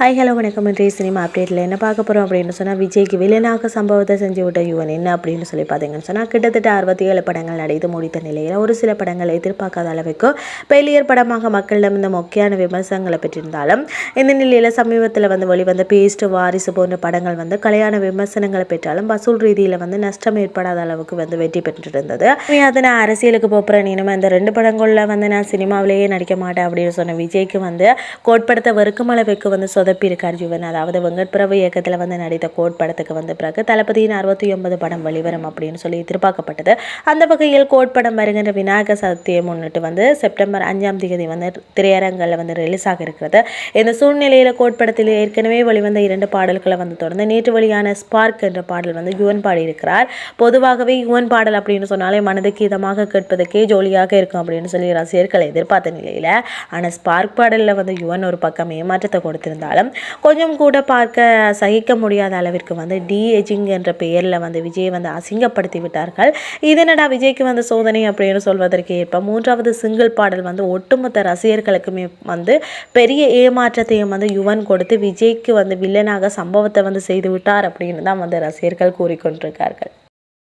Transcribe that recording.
Hi hello வணக்கம். இன்றைய cinema அப்டேட்டில் என்ன பார்க்க போகிறோம் அப்படின்னு சொன்னால் விஜய்க்கு வில்லனாக சம்பவத்தை செஞ்சு விட்ட யுவன் என்ன அப்படின்னு சொல்லி பார்த்தீங்கன்னு சொன்னால் கிட்டத்தட்ட அறுபத்தி ஏழு படங்கள் நடித்து முடித்த நிலையில் ஒரு சில படங்கள் எதிர்பார்க்காத அளவுக்கு பெயிலியர் படமாக மக்களிடம் இந்த மொக்கையான விமர்சனங்களை பெற்றிருந்தாலும் இந்த நிலையில் சமீபத்தில் வந்து வெளிவந்த பேஸ்ட் வாரிசு போன்ற படங்கள் வந்து கலையான விமர்சனங்களை பெற்றாலும் வசூல் ரீதியில் வந்து நஷ்டம் ஏற்படாத அளவுக்கு வந்து வெற்றி பெற்றிருந்தது. அதை நான் அரசியலுக்கு போகிறேன் இனிமேல் இந்த ரெண்டு படங்களில் வந்து நான் சினிமாவிலேயே நடிக்க மாட்டேன் அப்படின்னு சொன்ன விஜய்க்கு வந்து கோட்படுத்த வெறுக்கும் அளவுக்கு வந்து சொதப்பியிருக்கார் ஜீவன் அதாவது வெங்கட்பிரபு இயக்கத்தில் வந்து நடித்த கோட் படத்துக்கு வந்த பிறகு தளபதியின் அறுபத்தி ஒன்பது படம் வெளிவரும் அப்படின்னு சொல்லி எதிர்பார்க்கப்பட்டது. அந்த வகையில் கோட் படம் வருகின்ற விநாயகர் சதுர்த்தியை முன்னிட்டு வந்து செப்டம்பர் அஞ்சாம் தேதி வந்து திரையரங்கில் வந்து ரிலீஸ் ஆக இருக்கிறது. இந்த சூழ்நிலையில் கோட் படத்தில் ஏற்கனவே வெளிவந்த இரண்டு பாடல்களை வந்து தொடர்ந்து நேற்று வெளியான ஸ்பார்க் என்ற பாடல் வந்து யுவன் பாடியிருக்கிறார். பொதுவாகவே யுவன் பாடல் அப்படின்னு சொன்னாலே மனதுக்கு இதமாக கேட்பதற்கே ஜோலியாக இருக்கும் அப்படின்னு சொல்லி ரசிகர்கள் எதிர்பார்த்த நிலையில் ஆனால் ஸ்பார்க் பாடலில் வந்து யுவன் ஒரு பக்கம் ஏமாற்றத்தை கொடுத்திருந்தாலும் கொஞ்சம் கூட பார்க்க சகிக்க முடியாத அளவிற்கு வந்து டி ஏஜிங் என்ற பெயரில் வந்து விஜயை வந்து அசிங்கப்படுத்தி விட்டார்கள். இதனடா விஜய்க்கு வந்து சோதனை அப்படின்னு சொல்வதற்கு ஏற்ப மூன்றாவது சிங்கிள் பாடல் வந்து ஒட்டுமொத்த ரசிகர்களுக்குமே வந்து பெரிய ஏமாற்றத்தையும் வந்து யுவன் கொடுத்து விஜய்க்கு வந்து வில்லனாக சம்பவத்தை வந்து செய்து விட்டார் அப்படின்னு தான் வந்து ரசிகர்கள் கூறிக்கொண்டிருக்கார்கள்.